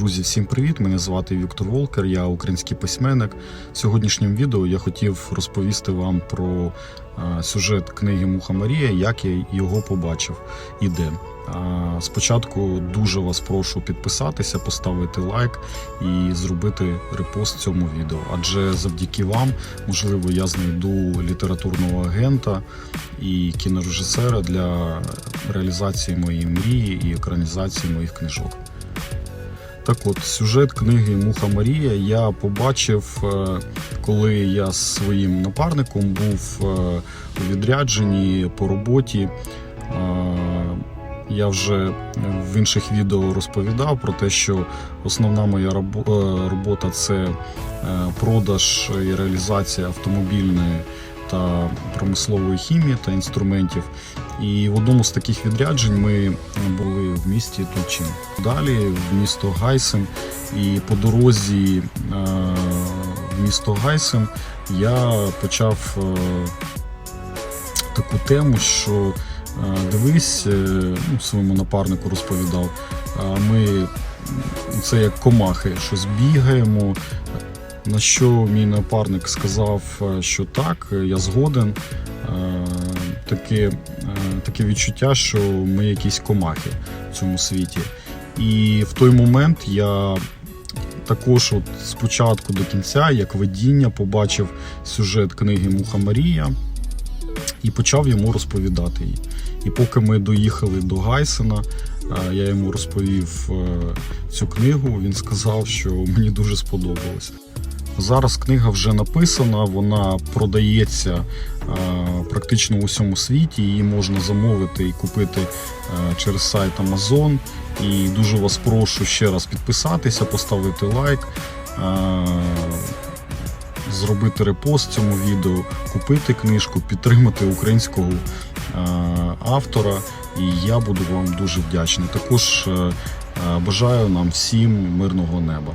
Друзі, всім привіт! Мене звати Віктор Волкер, я український письменник. В сьогоднішньому відео я хотів розповісти вам про е, сюжет книги Муха Марія, як я його побачив і де. Е, Спочатку дуже вас прошу підписатися, поставити лайк і зробити репост цьому відео. Адже завдяки вам, можливо, я знайду літературного агента і кінорежисера для реалізації моєї мрії і екранізації моїх книжок. Так от, сюжет книги Муха Марія я побачив, е, коли я з своїм напарником був е, у відрядженні по роботі. Е, Я вже в інших відео розповідав про те, що основна моя робота це продаж і реалізація автомобільної та промислової хімії та інструментів. І в одному з таких відряджень ми були в місті Тучин. Далі в місто Гайсен. І по дорозі е, в місто Гайсен я почав е, таку тему, що е, дивись, ну, своєму напарнику розповідав. Ми це як комахи, щось бігаємо. На що мій напарник сказав, що так, я згоден. Таке, таке відчуття, що ми якісь комахи в цьому світі. І в той момент я також от спочатку до кінця, як видіння, побачив сюжет книги Муха Марія і почав йому розповідати її. І поки ми доїхали до Гайсена, е, я йому розповів е, цю книгу. Він сказав, що мені дуже сподобалось. Зараз книга вже написана, вона продається е, практично у всьому світі. Її можна замовити і купити е, через сайт Amazon. І дуже вас прошу ще раз підписатися, поставити лайк, е, зробити репост цьому відео, купити книжку, підтримати українського автора. І я буду вам дуже вдячний. Також бажаю нам всім мирного неба.